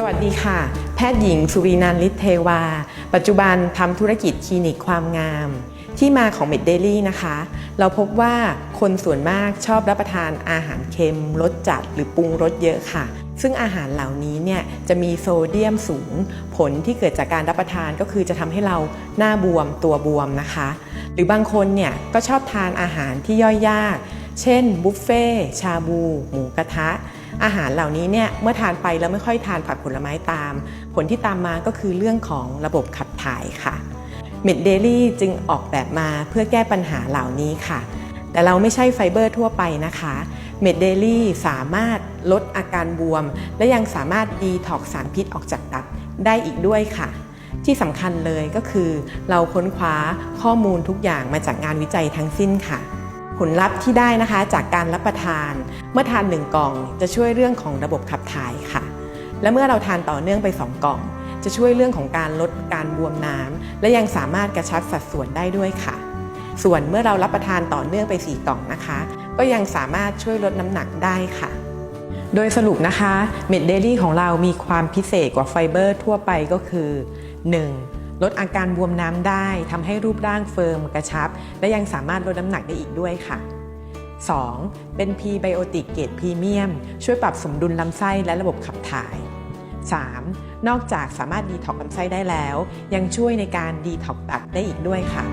สวัสดีค่ะ แพทย์หญิงสุรีนันท์ฤทธเทวา ปัจจุบันทำธุรกิจคลินิกความงาม ที่มาของเมดเดลี่นะคะ เราพบว่าคนส่วนมากชอบรับประทานอาหารเค็มรสจัดหรือปรุงรสเยอะค่ะ ซึ่งอาหารเหล่านี้เนี่ยจะมีโซเดียมสูง ผลที่เกิดจากการรับประทานก็คือจะทำให้เราหน้าบวมตัวบวมนะคะ หรือบางคนเนี่ยก็ชอบทานอาหารที่ย่อยยาก เช่นบุฟเฟ่ชาบู หมูกระทะ อาหารเหล่านี้เนี่ยเมื่อทานไปแล้วไม่ค่อยทานผักผลไม้ตาม ผลที่ตามมาก็คือเรื่องของระบบขับถ่ายค่ะเมดเดลี่จึงออกแบบมาเพื่อแก้ปัญหาเหล่านี้ค่ะ แต่เราไม่ใช่ไฟเบอร์ทั่วไปนะคะเมดเดลี่สามารถลดอาการบวม และยังสามารถดีท็อกสารพิษออกจากตับได้อีกด้วยค่ะที่สำคัญเลยก็คือ เราค้นคว้าข้อมูลทุกอย่างมาจากงานวิจัยทั้งสิ้นค่ะ ผลลัพธ์ที่ได้นะคะจากการรับประทาน เมื่อทาน 1 กล่อง จะช่วยเรื่องของระบบขับถ่ายค่ะ และเมื่อเราทานต่อเนื่องไป 2 กล่อง จะช่วยเรื่องของการลดการบวมน้ำและยังสามารถกระชับสัดส่วนได้ด้วยค่ะ ส่วนเมื่อเรารับประทานต่อเนื่องไป 4 กล่องนะคะ ก็ยังสามารถช่วยลดน้ำหนักได้ค่ะ โดยสรุปนะคะเม็ดเดลี่ของเรามีความพิเศษกว่าไฟเบอร์ทั่วไปก็คือ 1. ลดอาการบวมน้ำได้ทำให้รูปร่างเฟิร์มกระชับ และยังสามารถลดน้ำหนักได้อีกด้วยค่ะ 2. เป็นพีไบโอติกเกรดพรีเมียม ช่วยปรับสมดุลลำไส้และระบบขับถ่าย 3. นอกจากสามารถดีท็อกลำไส้ได้แล้ว ยังช่วยในการดีท็อกตับได้อีกด้วยค่ะ